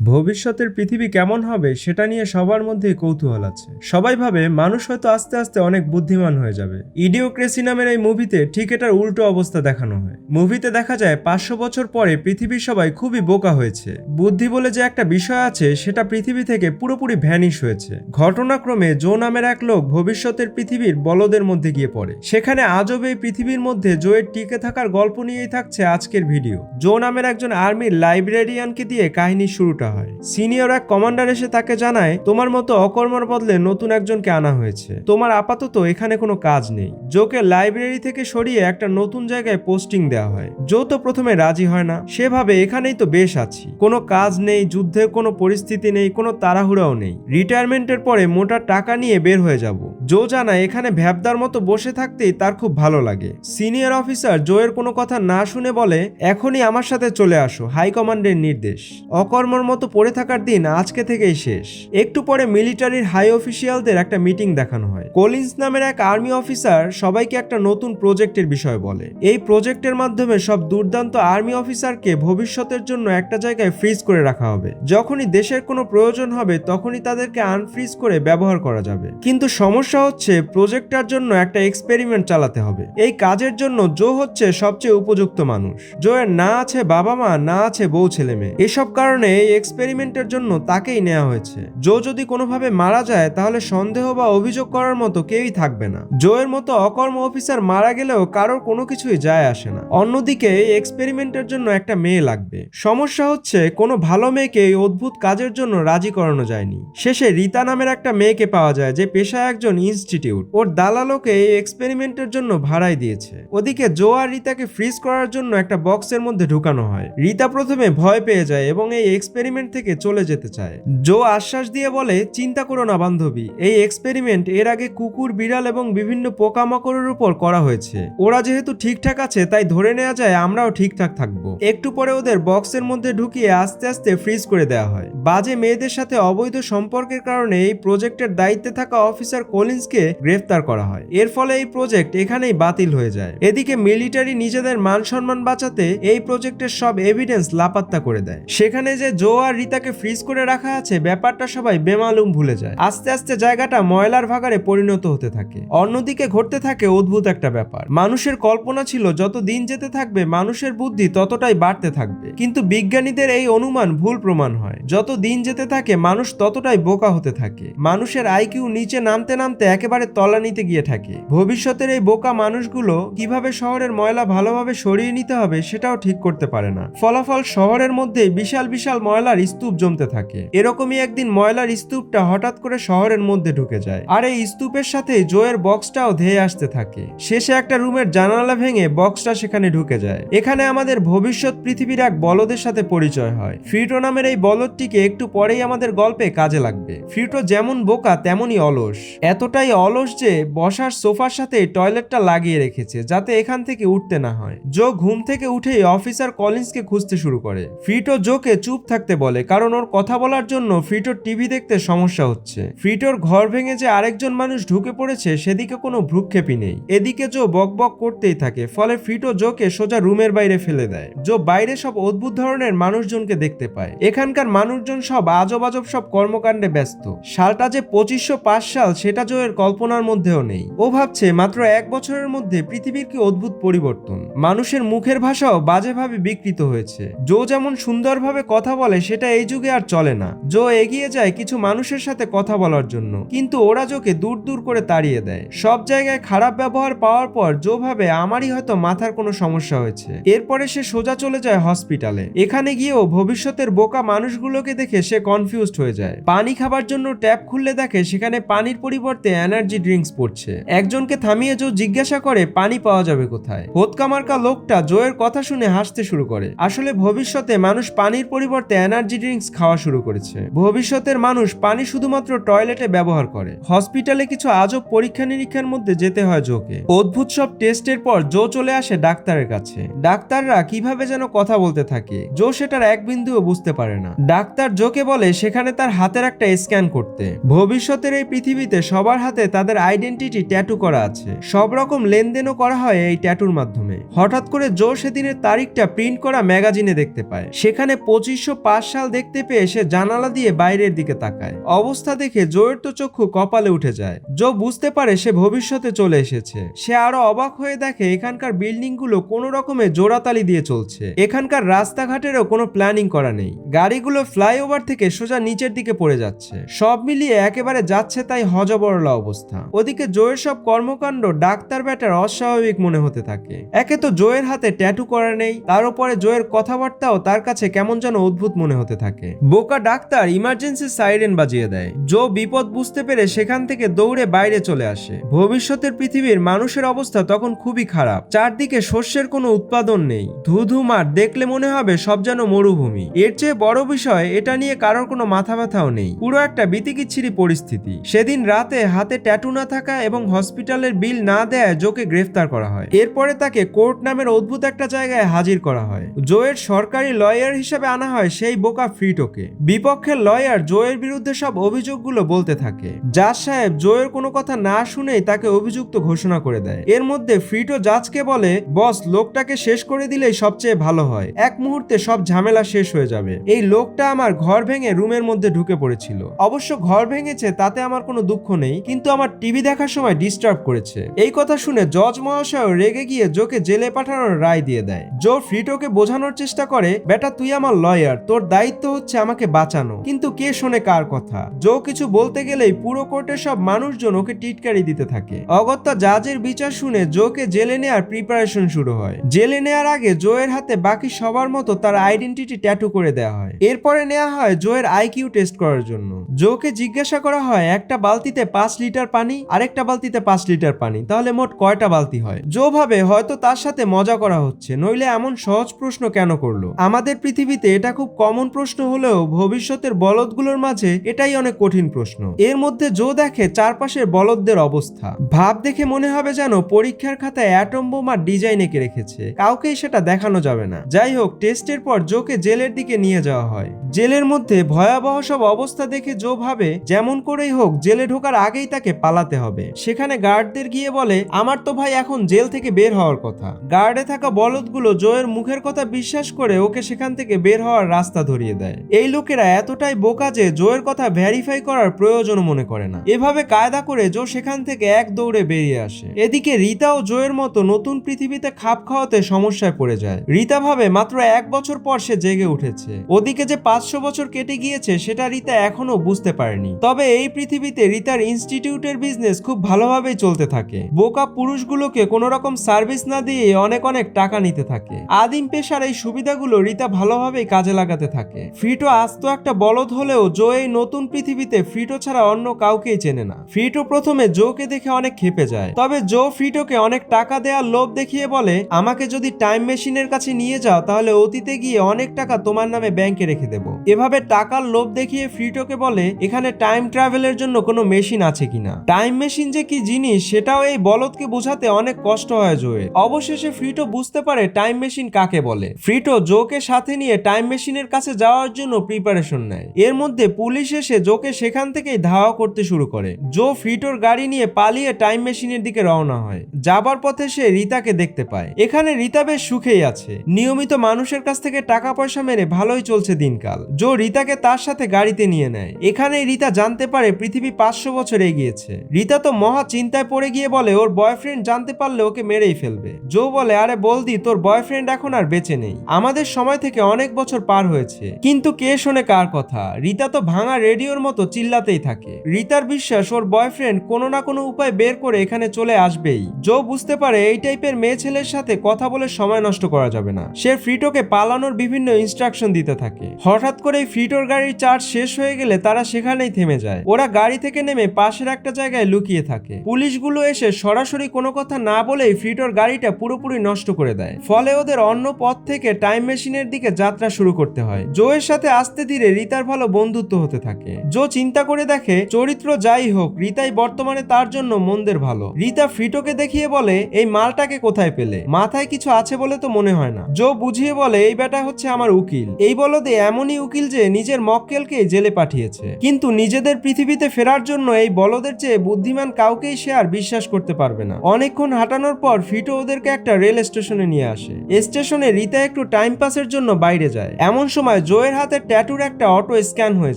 ভবিষ্যতের পৃথিবী কেমন হবে সেটা নিয়ে সবার মধ্যেই কৌতূহল আছে। সবাই ভাবে মানুষ হয়তো আস্তে আস্তে অনেক বুদ্ধিমান হয়ে যাবে। ইডিওক্রেসি নামের এই মুভিতে ঠিক এটার উল্টো অবস্থা দেখানো হয়। মুভিতে দেখা যায় পাঁচশো বছর পরে পৃথিবীর সবাই খুবই বোকা হয়েছে। বুদ্ধি বলে যে একটা বিষয় আছে সেটা পৃথিবী থেকে পুরোপুরি ভ্যানিশ হয়েছে। ঘটনাক্রমে জো নামের এক লোক ভবিষ্যতের পৃথিবীর বলদের মধ্যে গিয়ে পড়ে। সেখানে আজব এই পৃথিবীর মধ্যে জোয়ের টিকে থাকার গল্প নিয়েই থাকছে আজকের ভিডিও। জো নামের একজন আর্মির লাইব্রেরিয়ানকে দিয়ে কাহিনী শুরুটা হয়। সিনিয়র এক কমান্ডার এসে তাকে জানায়, তোমার মতো অকর্মার বদলে নতুন একজনকে আনা হয়েছে। তোমার আপাতত এখানে কোনো কাজ নেই। জোকে লাইব্রেরি থেকে সরিয়ে একটা নতুন জায়গায় পোস্টিং দেওয়া হয়। জো তো প্রথমে রাজি হয় না। সেভাবে এখানেই তো বেশ আছি। কোনো কাজ নেই যুদ্ধের কোনো পরিস্থিতি নেই, কোনো তাড়াহুড়াও নেই। রিটায়ারমেন্টের পরে মোটা টাকা নিয়ে বের হয়ে যাব। জো জানায়, এখানে ভ্যাবদার মতো বসে থাকতেই তার খুব ভালো লাগে। সিনিয়র অফিসার জোয়ের কোনো কথা না শুনে বলে, এখনই আমার সাথে চলে আসো, হাই কমান্ডের নির্দেশ। অকর্মর মতো পড়ে থাকার দিন আজকে থেকেই শেষ। একটু পরে মিলিটারির হাই অফিসিয়ালদের একটা মিটিং দেখানো হয়। কলিন্স নামের এক আর্মি অফিসার সবাইকে একটা নতুন প্রজেক্টের বিষয়ে বলে। এই প্রজেক্টের মাধ্যমে সব দুর্দান্ত আর্মি অফিসারকে ভবিষ্যতের জন্য একটা জায়গায় ফ্রিজ করে রাখা হবে। যখনই দেশের কোনো প্রয়োজন হবে, তখনই তাদেরকে আনফ্রিজ করে ব্যবহার করা যাবে। কিন্তু সমস্যা হচ্ছে, প্রজেক্টটার জন্য একটা এক্সপেরিমেন্ট চালাতে হবে। এই কাজের জন্য জো হচ্ছে সবচেয়ে উপযুক্ত মানুষ। জোয়ের না আছে বাবা মা, না আছে বউ ছেলে মেয়ে এসব কারণে এই এক্সপেরিমেন্টের জন্য তাকেই নেওয়া হয়েছে। জো যদি কোনোভাবে মারা যায়, তাহলে সন্দেহ বা অভিযোগ করার মতো কেউই থাকবে না। জোয়ের মতো অকর্ম অফিসার মারা গেলেও কারোর কোনো কিছুই যায় আসে না। অন্যদিকে, এই এক্সপেরিমেন্টের জন্য একটা মেয়ে লাগবে। সমস্যা হচ্ছে, কোনো ভালো মেয়েকে এই অদ্ভুত কাজের জন্য রাজি করানো যায়নি। শেষে রীতা নামের একটা মেয়েকে পাওয়া যায়, যে পেশায় একজন ইনস্টিটিউট। ওর দালালোকে এই এক্সপেরিমেন্টের জন্য ভাড়াই দিয়েছে। ওদিকে, জো আর রীতাকে ফ্রিজ করার জন্য একটা বক্সের মধ্যে ঢুকানো হয়। রীতা প্রথমে ভয় পেয়ে যায় এবং এই এক্সপেরিমেন্ট থেকে চলে যেতে চায়। জো আশ্বাস দিয়ে বলে, চিন্তা করো না বান্ধবী, এই এক্সপেরিমেন্ট এর আগে কুকুর, বিড়াল এবং বিভিন্ন পোকামাকড়ের উপর করা হয়েছে। ওরা যেহেতু ঠিকঠাক আছে, তাই ধরে নেওয়া যায় আমরাও ঠিকঠাক থাকব। একটু পরে ওদের বক্সের মধ্যে ঢুকিয়ে আস্তে আস্তে ফ্রিজ করে দেওয়া হয়। বাজে মেয়েদের সাথে অবৈধ সম্পর্কের কারণে এই প্রজেক্টের দায়িত্বে থাকা অফিসার কলিন্সকে গ্রেফতার করা হয়। এর ফলে এই প্রজেক্ট এখানেই বাতিল হয়ে যায়। এদিকে মিলিটারি নিজেদের মান সম্মান বাঁচাতে এই প্রজেক্টের সব এভিডেন্স লাপাত্তা করে দেয়। সেখানে যে জো রিতাকে ফ্রিজ করে রাখা আছে, ব্যাপারটা সবাই বেমালুম ভুলে যায়। আস্তে আস্তে জায়গাটা ময়লার ভাগারে পরিণত হতে থাকে। অন্যদিকে ঘটতে থাকে অদ্ভুত একটা ব্যাপার। মানুষের কল্পনা ছিল, যত দিন যেতে থাকবে, মানুষের বুদ্ধি ততটাই বাড়তে থাকবে। কিন্তু বিজ্ঞানীদের এই অনুমান ভুল প্রমাণ হয়। যত দিন যেতে থাকে, মানুষ ততটাই বোকা হতে থাকে। মানুষের আইকিউ নিচে নামতে নামতে একেবারে তলানিতে গিয়ে থাকে। ভবিষ্যতের এই বোকা মানুষগুলো কীভাবে শহরের ময়লা ভালোভাবে সরিয়ে নিতে হবে, সেটাও ঠিক করতে পারে না। ফলাফল শহরের মধ্যে বিশাল বিশাল ময়লার স্তূপ জমতে থাকে। এরকমই একদিন ময়লার স্তূপটা হঠাৎ করে শহরের মধ্যে ঢুকে যায়। আর এই স্তূপের সাথে জোয়ের বক্সটাও ধেয়ে আসতে থাকে। শেষে একটা রুমের জানালা ভেঙে বক্সটা সেখানে ঢুকে যায়। এখানে আমাদের ভবিষ্যৎ পৃথিবীর এক বলদের সাথে পরিচয় হয়। ফ্রিটো নামের এই বলদটিকে একটু পরেই আমাদের গল্পে কাজে লাগবে। ফ্রিটো যেমন বোকা, তেমনই অলস। এতটাই অলস যে বসার সোফার সাথে টয়লেটটা লাগিয়ে রেখেছে, যাতে এখান থেকে উঠতে না হয়। জো ঘুম থেকে উঠেই অফিসার কলিন্সকে খুঁজতে শুরু করে। ফ্রিটো জোকে চুপ থাকতে বলে, কারণ ওর কথা বলার জন্য ফ্রিটোর টিভি দেখতে সমস্যা হচ্ছে। ফ্রিটোর ঘর ভেঙে যে আরেকজন মানুষ ঢুকে পড়েছে, সেদিকে কোনো ভ্রুক্ষেপই নেই। এদিকে জো বক বক করতেই থাকে, ফলে ফ্রিটো জোকে সোজা রুমের বাইরে ফেলে দেয়। জো বাইরে সব অদ্ভুত ধরনের মানুষজনকে দেখতে পায়। এখানকার মানুষজন সব আজব আজব সব কর্মকাণ্ডে ব্যস্ত। সালটা যে পঁচিশশো পাঁচ সাল, সেটা জোয়ের কল্পনার মধ্যেও নেই। ও ভাবছে, মাত্র এক বছরের মধ্যে পৃথিবীর কি অদ্ভুত পরিবর্তন। মানুষের মুখের ভাষাও বাজেভাবে বিকৃত হয়েছে। জো যেমন সুন্দরভাবে কথা বলে সেটা এই যুগে আর চলে না। জো এগিয়ে যায় কিছু মানুষের সাথে কথা বলার জন্য। কিন্তু ওরা জোকে দূর দূর করে তাড়িয়ে দেয়। সব জায়গায় খারাপ ব্যবহার পাওয়ার পর জো ভাবে, আমারই হয়তো মাথার কোনো সমস্যা হয়েছে। এরপরে সে সোজা চলে যায় হসপিটালে। এখানে গিয়েও ভবিষ্যতের বোকা মানুষগুলোকে দেখে সে কনফিউজড হয়ে যায়। পানি খাবার জন্য ট্যাপ খুললে দেখে সেখানে পানির পরিবর্তে এনার্জি ড্রিঙ্কস পড়ছে। একজনকে থামিয়ে জো জিজ্ঞাসা করে, পানি পাওয়া যাবে কোথায়? হোতকামার্কা লোকটা জোয়ের কথা শুনে হাসতে শুরু করে। আসলে ভবিষ্যতে মানুষ পানির পরিবর্তে এনার্জি ড্রিঙ্কস খাওয়া শুরু করেছে। ভবিষ্যতের মানুষ পানি শুধুমাত্র টয়লেটে ব্যবহার করে। হসপিটালে কিছু আজব পরীক্ষা নিরীক্ষার মধ্যে যেতে হয় জোকে। অদ্ভুত সব টেস্টের পর জো চলে আসে ডাক্তারের কাছে। ডাক্তাররা কীভাবে যেন কথা বলতে থাকে, জো সেটার এক বিন্দুও বুঝতে পারে না। ডাক্তার জোকে বলে, সেখানে তার হাতের একটা স্ক্যান করতে। ভবিষ্যতের এই পৃথিবীতে সবার হাতে তাদের আইডেন্টিটি ট্যাটু করা আছে। সব রকম লেনদেনও করা হয় এই ট্যাটুর মাধ্যমে। হঠাৎ করে জো সেদিনের তারিখটা প্রিন্ট করা ম্যাগাজিনে দেখতে পায়। সেখানে পঁচিশশো পাঁচ মার্শাল দেখতে পেয়ে সে জানালা দিয়ে বাইরের দিকে তাকায়। অবস্থা দেখে জোয়ের তো চক্ষু কপালে উঠে যায়। জো বুঝতে পারে সে ভবিষ্যতে চলে এসেছে। সে আরও অবাক হয়ে দেখে এখানকার বিল্ডিংগুলো কোনো রকমে জোড়াতালি দিয়ে চলছে। এখানকার রাস্তাঘাটেরও কোনো প্ল্যানিং করা নেই। গাড়িগুলো ফ্লাইওভার থেকে সোজা নিচের দিকে পড়ে যাচ্ছে। সব মিলিয়ে একেবারে যাচ্ছে তাই হজবরলা অবস্থা। ওদিকে জোয়ের সব কর্মকাণ্ড ডাক্তার ব্যাটার অস্বাভাবিক মনে হতে থাকে। একে তো জোয়ের হাতে ট্যাটু করা নেই, তার উপরে জোয়ের কথাবার্তাও তার কাছে কেমন যেন অদ্ভুত মনে হতে থাকে। বোকা ডাক্তার ইমার্জেন্সি সাইরেন বাজিয়ে দেয়। জো বিপদ বুঝতে পেরে সেখান থেকে দৌড়ে বাইরে চলে আসে। ভবিষ্যতের পৃথিবীর মানুষের অবস্থা তখন খুবই খারাপ। চারদিকে শস্যের কোনো উৎপাদন নেই। ধুধু মাঠ দেখলে মনে হবে সব যেন মরুভূমি। এর চেয়ে বড় বিষয়, এটা নিয়ে কারোর কোনো মাথা ব্যথাও নেই। পুরো একটা বিতিকিচ্ছিরি পরিস্থিতি। সেদিন রাতে হাতে ট্যাটু না থাকা এবং হসপিটালের বিল না দেয় জোকে গ্রেফতার করা হয়। এরপরে তাকে কোর্ট নামের অদ্ভুত একটা জায়গায় হাজির করা হয়। জোয়ের সরকারি লয়ার হিসেবে আনা হয় সেই বোকা ফ্রিটোকে বিপক্ষের লয়ার জোয়ের বিরুদ্ধে সব অভিযোগগুলো বলতে থাকে। জাজ সাহেব জোয়ের কোনো কথা না শুনেই তাকে অভিযুক্ত ঘোষণা করে দেয়। এর মধ্যে ফ্রিটো জাজকে বলে, বস, লোকটাকে শেষ করে দিলেই সবচেয়ে ভালো হয়। এক মুহূর্তে সব ঝামেলা শেষ হয়ে যাবে। এই লোকটা আমার ঘর ভেঙে রুমের মধ্যে ঢুকে পড়েছিল। অবশ্য ঘর ভেঙেছে তাতে আমার কোনো দুঃখ নেই, কিন্তু আমার টিভি দেখার সময় ডিস্টার্ব করেছে। এই কথা শুনে জজ মহাশয় রেগে গিয়ে জোকে জেলে পাঠানোর রায় দিয়ে দেয়। জো ফ্রিটোকে বোঝানোর চেষ্টা করে, বেটা, তুই আমার লয়ার, তোর দায়িত্ব হচ্ছে আমাকে বাঁচানো। কিন্তু কে শোনে কার কথা? জো কিছু বলতে গেলেই পুরো কোর্টের সব মানুষজন ওকে টিটকারি দিতে থাকে। অগত্যা জাজের বিচার শুনে জোকে জেলে নেওয়ার প্রিপারেশন শুরু হয়। জেলে নেওয়ার আগে জোয়ের হাতে বাকি সবার মতো তার আইডেন্টিটি ট্যাটু করে দেওয়া হয়। এরপরে নেওয়া হয় জোয়ের আইকিউ টেস্ট করার জন্য। জোকে জিজ্ঞাসা করা হয়, একটা বালতিতে পাঁচ লিটার পানি, আরেকটা বালতিতে পাঁচ লিটার পানি, তাহলে মোট কয়টা বালতি হয়? জো ভাবে, হয়তো তার সাথে মজা করা হচ্ছে, নইলে এমন সহজ প্রশ্ন কেন করল? আমাদের পৃথিবীতে এটা খুব কমন প্রশ্ন হলেও ভবিষ্যতের বলদগুলোর মাঝে এটাই অনেক কঠিন প্রশ্ন। এর মধ্যে জো দেখে চারপাশের বলদদের অবস্থা। ভাব দেখে মনে হবে যেন পরীক্ষার খাতায় অ্যাটম বোমার ডিজাইন এঁকে রেখেছে। কাউকেই সেটা দেখানো যাবে না। যাই হোক, টেস্টের পর জোকে জেলের দিকে নিয়ে যাওয়া হয়। জেলের মধ্যে ভয়াবহ সব অবস্থা দেখে জো ভাবে, যেমন করেই হোক, জেলে ঢোকার আগেই তাকে পালাতে হবে। সেখানে গার্ডদের গিয়ে বলে, আমার তো ভাই এখন জেল থেকে বের হওয়ার কথা। গার্ডে থাকা বলদগুলো জোয়ের মুখের কথা বিশ্বাস করে ওকে সেখান থেকে বের হওয়ার রাস্তা ধরিয়ে দেয়। এই লোকেরা এতটাই বোকা যে জোয়ের কথা ভ্যারিফাই করার প্রয়োজনও মনে করে না। এভাবে কায়দা করে জো সেখান থেকে এক দৌড়ে বেরিয়ে আসে। এদিকে রিতা ও জোয়ের মতো নতুন পৃথিবীতে খাপ খাওয়াতে সমস্যায় পড়ে যায়। রিতা ভাবে মাত্র এক বছর পর সে জেগে উঠেছে। ওদিকে যে পাঁচশো বছর কেটে গিয়েছে সেটা রিতা এখনও বুঝতে পারেনি। তবে এই পৃথিবীতে রিতার ইনস্টিটিউটের বিজনেস খুব ভালোভাবেই চলতে থাকে। বোকা পুরুষগুলোকে কোনো রকম সার্ভিস না দিয়ে অনেক অনেক টাকা নিতে থাকে। আদিম পেশার এই সুবিধাগুলো রিতা ভালোভাবেই কাজে লাগাতে থাকে। ফ্রিটো আস্ত একটা বলদ হলেও জো এই নতুন পৃথিবীতে ফ্রিটো ছাড়া অন্য কাউকেই চেনে না। ফ্রিটো প্রথমে জোকে দেখে অনেক খেপে যায়। তবে জো ফ্রিটোকে অনেক টাকা দেওয়ার লোভ দেখিয়ে বলে, আমাকে যদি টাইম মেশিনের কাছে নিয়ে যাও, তাহলে অতীতে গিয়ে অনেক টাকা তোমার নামে ব্যাংকে রেখে দেব। এভাবে টাকার লোভ দেখিয়ে ফ্রিটোকে বলে, এখানে টাইম ট্রাভেলের জন্য কোনো মেশিন আছে কিনা টাইম মেশিন যে কি জিনিস, সেটাও এই বলদকে বোঝাতে অনেক কষ্ট হয় জোয়ের। অবশেষে ফ্রিটো বুঝতে পারে টাইম মেশিন কাকে বলে। ফ্রিটো জোকে সাথে নিয়ে টাইম মেশিনের কাছে যাওয়ার জন্য প্রিপারেশন নেয়। এর মধ্যে পুলিশ এসে জোকে সেখান থেকেই ধাওয়া করতে শুরু করে। জো ফ্রিটোর গাড়ি নিয়ে পালিয়ে টাইম মেশিনের দিকে রওনা হয়। যাবার পথে সে রিতাকে দেখতে পায়। এখানে রিতা বেশ সুখেই আছে। নিয়মিত মানুষের কাছ থেকে টাকা পয়সা মেরে ভালোই চলছে দিনকাল। জো রিতাকে তার সাথে গাড়িতে নিয়ে নেয়। এখানেই রিতা জানতে পারে পৃথিবী পাঁচশো বছর এগিয়েছে। রিতা তো মহা চিন্তায় পড়ে গিয়ে বলে, ওর বয়ফ্রেন্ড জানতে পারলে ওকে মেরেই ফেলবে। জো বলে, আরে বলদি, তোর বয়ফ্রেন্ড এখন আর বেঁচে নেই। আমাদের সময় থেকে অনেক বছর পার হয়েছে। কিন্তু কে শোনে কার কথা? রিতা তো ভাঙা রেডিওর মতো চিল্লাতেই থাকে। রিতার বিশ্বাস, ওর বয়ফ্রেন্ড কোনো না কোনো উপায় বের করে এখানে চলে আসবেই। জো বুঝতে পারে এই টাইপের মেয়ে ছেলের সাথে কথা বলে সময় নষ্ট করা যাবে না। সে ফ্রিটোকে পালানোর বিভিন্ন ইনস্ট্রাকশন দিতে থাকে। হঠাৎ করে ফ্রিটোর গাড়ির চার্জ শেষ হয়ে গেলে তারা সেখানেই থেমে যায়। ওরা গাড়ি থেকে নেমে পাশের একটা জায়গায় লুকিয়ে থাকে। পুলিশগুলো এসে সরাসরি কোনো কথা না বলেই ফ্রিটোর গাড়িটা পুরোপুরি নষ্ট করে দেয়। ফলে ওদের অন্য পথ থেকে টাইম মেশিনের দিকে যাত্রা শুরু করতে হয়। জোয়ের সাথে আস্তে ধীরে রিতার ভালো বন্ধুত্ব হতে থাকে। জো চিন্তা করে দেখে, চরিত্র যাই হোক, রিতাই বর্তমানে তার জন্য মন্দের ভালো। রিতা ফ্রিটোকে দেখিয়ে বলে, এই মালটাকে কোথায় পেলে? মাথায় কিছু আছে বলে তো মনে হয় না। জো বুঝিয়ে বলে, এই বেটা হচ্ছে আমার উকিল। এই বলদে এমনই উকিল যে নিজের মক্কেলকে জেলে পাঠিয়েছে। কিন্তু নিজেদের পৃথিবীতে ফেরার জন্য এই বলদের চেয়ে বুদ্ধিমান কাউকেই সে আর বিশ্বাস করতে পারবে না। অনেকক্ষণ হাঁটানোর পর ফিটো ওদেরকে একটা রেল স্টেশনে নিয়ে আসে। স্টেশনে রিতা একটু টাইম পাসের জন্য বাইরে যায়। এমন সময় সময় জোয়ের হাতে ট্যাটুর একটা অটো স্ক্যান হয়ে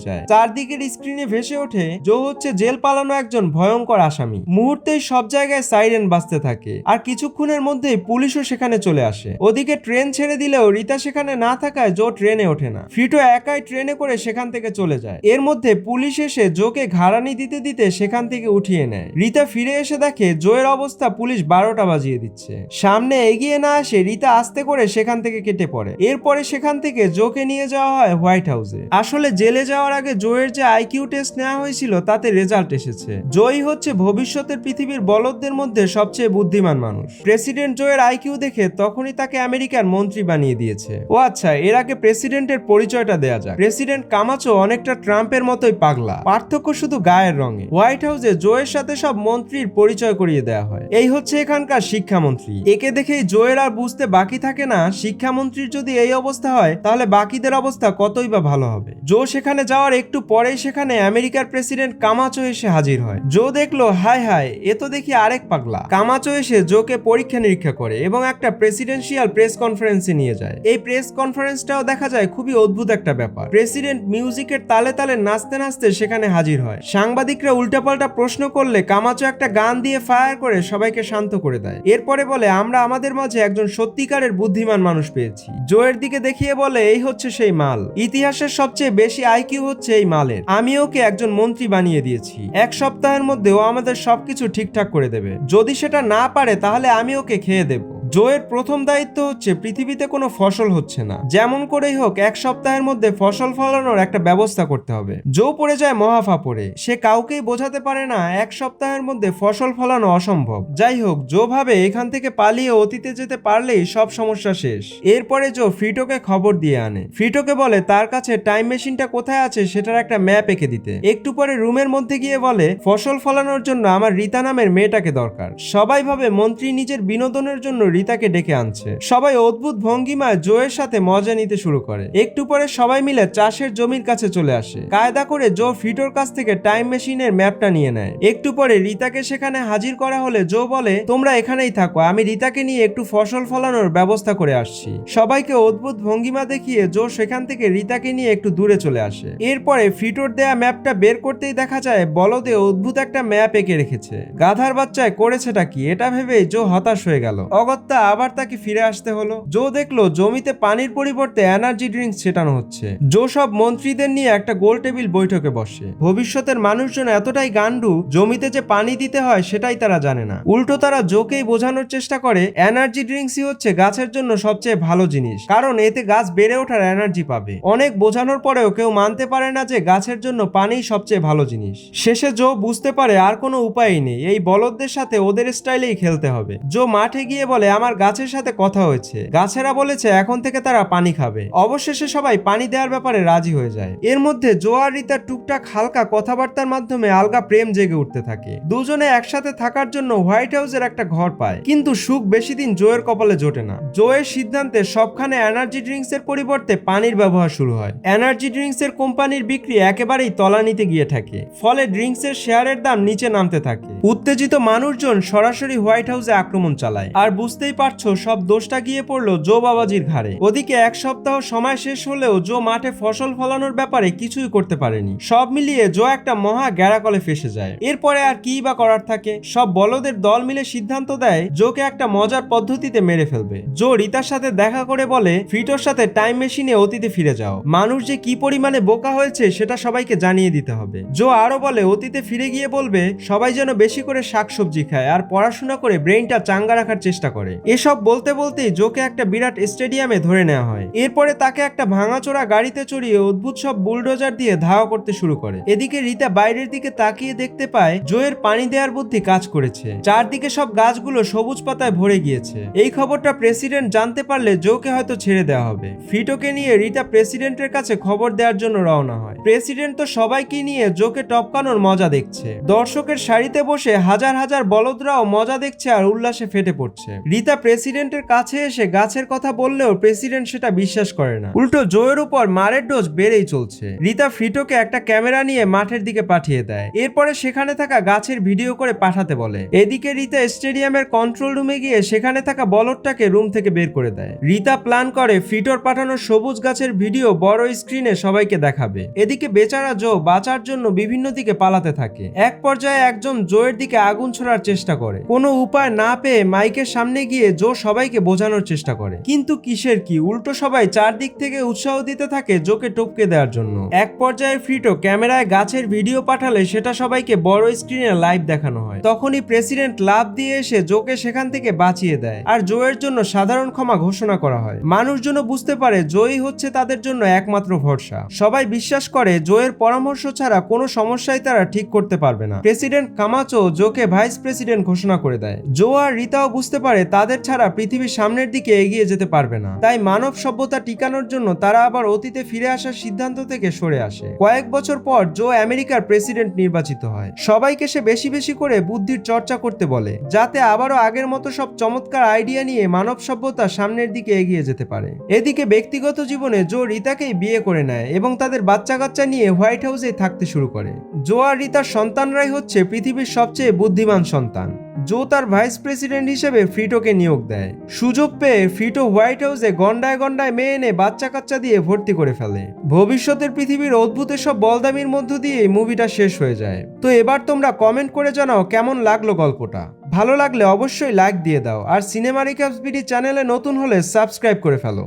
যায়। চারদিকের স্ক্রিনে ভেসে ওঠে, জো হচ্ছে জেল পালানো একজন ভয়ঙ্কর আসামি। মুহূর্তেই সব জায়গায় সাইরেন বাজতে থাকে, আর কিছুক্ষণের মধ্যেই পুলিশও সেখানে চলে আসে। ওদিকে ট্রেন ছেড়ে দিলেও রিতা সেখানে না থাকায় জো ট্রেনে ওঠে না। ফিটো একাই ট্রেনে করে সেখান থেকে চলে যায়। এর মধ্যে পুলিশ এসে জোকে ঘাড়ানি দিতে দিতে সেখান থেকে উঠিয়ে নেয়। রিতা ফিরে এসে দেখে জোয়ের অবস্থা পুলিশ বারোটা বাজিয়ে দিচ্ছে। সামনে এগিয়ে না আসে রিতা আস্তে করে সেখান থেকে কেটে পড়ে। এরপরে সেখান থেকে জোকে নিয়ে যাওয়া হয় হোয়াইট হাউসে। আসলে জেলে যাওয়ার আগে জোয়ের যে আইকিউ টেস্ট নেওয়া হয়েছিল, তাতে রেজাল্ট এসেছে। জয়ই হচ্ছে ভবিষ্যতের পৃথিবীর বলদদের মধ্যে সবচেয়ে বুদ্ধিমান মানুষ। প্রেসিডেন্ট জয়ের আইকিউ দেখে তখনই তাকে আমেরিকার মন্ত্রী বানিয়ে দিয়েছে। ও আচ্ছা এর আগে প্রেসিডেন্টের পরিচয়টা দেয়া যাক। প্রেসিডেন্ট কামাচো অনেকটা ট্রাম্পের মতোই পাগলা। পার্থক্য শুধু গায়ের রঙে। হোয়াইট হাউসে জোয়ের সাথে সব মন্ত্রীর পরিচয় করিয়ে দেওয়া হয়। এই হচ্ছে এখানকার শিক্ষামন্ত্রী। একে দেখেই জোয়ের আর বুঝতে বাকি থাকে না। শিক্ষামন্ত্রীর যদি এই অবস্থা হয়, তাহলে বাকিদের অবস্থা কতই বা ভালো হবে? জো সেখানে যাওয়ার একটু পরেই সেখানে আমেরিকার প্রেসিডেন্ট কামাচো এসে হাজির হয়। জো দেখল হাই হাই এ তো দেখি আরেক পাগলা। কামাচো এসে জোকে পরীক্ষা নিরীক্ষা করে এবং একটা প্রেসিডেন্সিয়াল প্রেস কনফারেন্সে নিয়ে যায়। এই প্রেস কনফারেন্সটাও দেখা যায় খুবই অদ্ভুত একটা ব্যাপার। প্রেসিডেন্ট মিউজিকের তালে তালে নাচতে নাচতে সেখানে হাজির হয়। সাংবাদিকরা উল্টাপাল্টা প্রশ্ন করলে কামাচো একটা গান দিয়ে ফায়ার করে সবাইকে শান্ত করে দেয়। এরপরে বলে, আমরা আমাদের মাঝে একজন সত্যিকারের বুদ্ধিমান মানুষ পেয়েছি। জোয়ের দিকে দেখিয়ে বলে, এই হচ্ছে সেই মাল। ইতিহাসের সবচেয়ে বেশি আইকিউ হচ্ছে এই মালের। আমি ওকে একজন মন্ত্রী বানিয়ে দিয়েছি। এক সপ্তাহের মধ্যে ও আমাদের সবকিছু ঠিকঠাক করে দেবে। যদি সেটা না পারে, তাহলে আমি ওকে খেয়ে দেব। জোয়ের প্রথম দায়িত্ব হচ্ছে পৃথিবীতে কোনো ফসল হচ্ছে না। যেমন করেই হোক, এক সপ্তাহের মধ্যে ফসল ফলানোর একটা ব্যবস্থা করতে হবে। জো পড়ে যায় মহাফাপড়ে। সে কাউকেই বোঝাতে পারে না এক সপ্তাহের মধ্যে ফসল ফলানো অসম্ভব। যাই হোক, জো ভাবে এখান থেকে পালিয়ে অতীতে যেতে পারলেই সব সমস্যা শেষ। এরপরে জো ফ্রিটোকে খবর দিয়ে আনে। ফ্রিটোকে বলে, তার কাছে টাইম মেশিনটা কোথায় আছে সেটার একটা ম্যাপ এঁকে দিতে। একটু পরে রুমের মধ্যে গিয়ে বলে, ফসল ফলানোর জন্য আমার রিতা নামের মেয়েটাকে দরকার। সবাই ভাবে মন্ত্রী নিজের বিনোদনের জন্য রিতাকে ডেকে আনছে। সবাই অদ্ভুত ভঙ্গিমায় জোয়ের সাথে মজা নিতে শুরু করে। একটু পরে সবাই মিলে চাষের জমির কাছে চলে আসে। কায়দা করে জো ফিটোর কাছ থেকে টাইম মেশিনের ম্যাপটা নিয়ে নেয়। একটু পরে রিতাকে সেখানে হাজির করা হলে জো বলে, তোমরা এখানেই থাকো, আমি রিতাকে নিয়ে একটু ফসল ফলানোর ব্যবস্থা করে আসছি। সবাইকে অদ্ভুত ভঙ্গিমা দেখিয়ে জো সেখান থেকে রিতাকে নিয়ে একটু দূরে চলে আসে। এরপরে ফিটোর দেয়া ম্যাপটা বের করতেই দেখা যায়, বলদে অদ্ভুত একটা ম্যাপ এঁকে রেখেছে। গাধার বাচ্চায় করেছেটা কি, এটা ভেবে জো হতাশ হয়ে গেল। অগত্যা আবার তাকে ফিরে আসতে হলো। জো দেখল জমিতে পানির পরিবর্তে এনার্জি ড্রিঙ্কস ছেটানো হচ্ছে। জো সব মন্ত্রীদের নিয়ে একটা গোল টেবিল বৈঠকে বসে। ভবিষ্যতের মানুষজন এতটাই গান্ডু জমিতে যে পানি দিতে হয় সেটাই তারা জানে না। উল্টো তারা জোকেই বোঝানোর চেষ্টা করে, এনার্জি ড্রিঙ্কসই হচ্ছে গাছের জন্য সবচেয়ে ভালো জিনিস, কারণ এতে গাছ বেড়ে ওঠার এনার্জি পাবে। অনেক বোঝানোর পরেও কেউ মানতে পারে না যে গাছের জন্য পানিই সবচেয়ে ভালো জিনিস। শেষে জো বুঝতে পারে আর কোনো উপায়ই নেই, এই বলদদের সাথে ওদের স্টাইলেই খেলতে হবে। জো মাঠে গিয়ে বলে আমার গাছের সাথে কথা হয়েছে। গাছেরা বলেছে, এখন থেকে তারা পানি খাবে। অবশেষে সবাই পানি দেওয়ার ব্যাপারে রাজি হয়ে যায়। এর মধ্যে জো আর রিতার টুকটাক হালকা কথাবার্তার মাধ্যমে আলগা প্রেম জেগে উঠতে থাকে। দুজনে একসাথে থাকার জন্য হোয়াইট হাউসের একটা ঘর পায়। কিন্তু সুখ বেশি দিন জোয়ের কপালে জোটে না। জোয়ের সিদ্ধান্তে সবখানে এনার্জি ড্রিঙ্কস এর পরিবর্তে পানির ব্যবহার শুরু হয়। এনার্জি ড্রিঙ্কস এর কোম্পানির বিক্রি একেবারেই তলানিতে গিয়ে থাকে। ফলে ড্রিঙ্কস এর শেয়ারের দাম নিচে নামতে থাকে। উত্তেজিত মানুষজন সরাসরি হোয়াইট হাউসে আক্রমণ চালায়। আর বুঝতেই পারছ, সব দোষটা গিয়ে পড়ল জো বাবাজির ঘাড়ে। ওদিকে এক সপ্তাহ সময় শেষ হলেও জো মাঠে ফসল ফলানোর ব্যাপারে কিছুই করতে পারেনি। সব মিলিয়ে জো একটা মহা গ্যারাকলে ফেসে যায়। এরপরে আর কি বা করার থাকে? সব বলদের দল মিলে সিদ্ধান্ত দেয়, জোকে একটা মজার পদ্ধতিতে মেরে ফেলবে। জো রিতার সাথে দেখা করে বলে ফ্রিটোর সাথে টাইম মেশিনে অতীতে ফিরে যাও। মানুষ যে কি পরিমাণে বোকা হয়েছে সেটা সবাইকে জানিয়ে দিতে হবে। জো আরও বলে, অতীতে ফিরে গিয়ে বলবে, সবাই যেন বেশি করে শাকসবজি খায় আর পড়াশোনা করে ব্রেইনটা চাঙ্গা রাখার চেষ্টা করে। এসব বলতে বলতেই জোকে একটা বিরাট স্টেডিয়ামে ধরে নেওয়া হয়। এরপরে তাকে একটা ভাঙাচোরা গাড়িতে চড়িয়ে অদ্ভুত সব বুলডোজার দিয়ে ধাওয়া করতে শুরু করে। এদিকে রিতা বাইরের দিকে তাকিয়ে দেখতে পায়, জোয়ের পানি দেওয়ার বুদ্ধি কাজ করেছে। চারদিকে সব গাছগুলো সবুজ পাতায় ভরে গিয়েছে। এই খবরটা প্রেসিডেন্ট জানতে পারলে জোকে হয়তো ছেড়ে দেওয়া হবে। ফিটোকে নিয়ে রিতা প্রেসিডেন্টের কাছে খবর দেওয়ার জন্য রওনা হয়। প্রেসিডেন্ট তো সবাইকে নিয়ে জোকে টপকানোর মজা দেখছে। দর্শকের সারিতে বসে হাজার হাজার বলদরাও মজা দেখছে আর উল্লাসে ফেটে পড়ছে। রিতা প্রেসিডেন্টের কাছে এসে গাছের কথা বললেও প্রেসিডেন্ট সেটা বিশ্বাস করে না। উল্টো জোয়ের উপর মারের ডোজ বেড়েই চলছে। রিতা ফ্রিটোকে একটা ক্যামেরা নিয়ে মাঠের দিকে পাঠিয়ে দেয়। এরপরে সেখানে থাকা গাছের ভিডিও করে পাঠাতে বলে। এদিকে রিতা স্টেডিয়ামের কন্ট্রোল রুমে গিয়ে সেখানে থাকা বলরটাকে রুম থেকে বের করে দেয়। রিতা প্ল্যান করে ফ্রিটোর পাঠানো সবুজ গাছের ভিডিও বড় স্ক্রিনে সবাইকে দেখাবে। এদিকে বেচারা জো বাঁচার জন্য বিভিন্ন দিকে পালাতে থাকে। এক পর্যায়ে একজন জোয়ের দিকে আগুন ছোড়ার চেষ্টা করে। কোনো উপায় না পেয়ে মাইকের সামনে গিয়ে জো সবাইকে বোঝানোর চেষ্টা করে। কিন্তু কিসের কি? উল্টো সবাই চারদিক থেকে উৎসাহ দিতে থাকে জোকে টপকে দেওয়ার জন্য। এক পর্যায়ে ফ্রিটো ক্যামেরায় গাছের ভিডিও পাঠালে সেটা সবাইকে বড় স্ক্রিনে লাইভ দেখানো হয়। তখনই প্রেসিডেন্ট লাভ দিয়ে এসে জোকে সেখান থেকে বাঁচিয়ে দেয়। আর জোয়ের জন্য সাধারণ ক্ষমা ঘোষণা করা হয়। মানুষজন বুঝতে পারে জয়ই হচ্ছে তাদের জন্য একমাত্র ভরসা। সবাই বিশ্বাস করে জোয়ের পরামর্শ ছাড়া কোনো সমস্যাই তারা ঠিক করতে পারবে না। প্রেসিডেন্ট কামাচো জোকে ভাইস প্রেসিডেন্ট ঘোষণা করে দেয়। জো আর রিতাও বুঝতে পারে তাদের ছাড়া পৃথিবীর সামনের দিকে এগিয়ে যেতে পারবে না। তাই মানব সভ্যতা টিকানোর জন্য তারা আবার অতীতে ফিরে আসার সিদ্ধান্ত থেকে সরে আসে। কয়েক বছর পর জো আমেরিকার প্রেসিডেন্ট নির্বাচিত হয়। সবাইকে সে বেশি বেশি করে বুদ্ধির চর্চা করতে বলে, যাতে আবারও আগের মতো সব চমৎকার আইডিয়া নিয়ে মানব সভ্যতা সামনের দিকে এগিয়ে যেতে পারে। এদিকে ব্যক্তিগত জীবনে জো রিতাকেই বিয়ে করে নেয় এবং তাদের বাচ্চা কাচ্চা নিয়ে হোয়াইট হাউসে থাকতে শুরু করে। জো আর রিতার সন্তানরাই হচ্ছে পৃথিবীর সবচেয়ে বুদ্ধিমান সন্তান। জো তার ভাইস প্রেসিডেন্ট হিসেবে ফ্রিটোকে নিয়োগ দেয়। সুযোগ পেয়ে ফ্রিটো হোয়াইট হাউসে গন্ডায় গন্ডায় মেয়ে এনে বাচ্চা কাচ্চা দিয়ে ভর্তি করে ফেলে। ভবিষ্যতের পৃথিবীর অদ্ভুত সব বলদামির মধ্য দিয়ে মুভিটা শেষ হয়ে যায়। তো এবার তোমরা কমেন্ট করে জানাও কেমন লাগল গল্পটা। ভালো লাগলে অবশ্যই লাইক দিয়ে দাও, আর সিনেমা রিক্যাপস বিডি চ্যানেলে নতুন হলে সাবস্ক্রাইব করে ফেলো।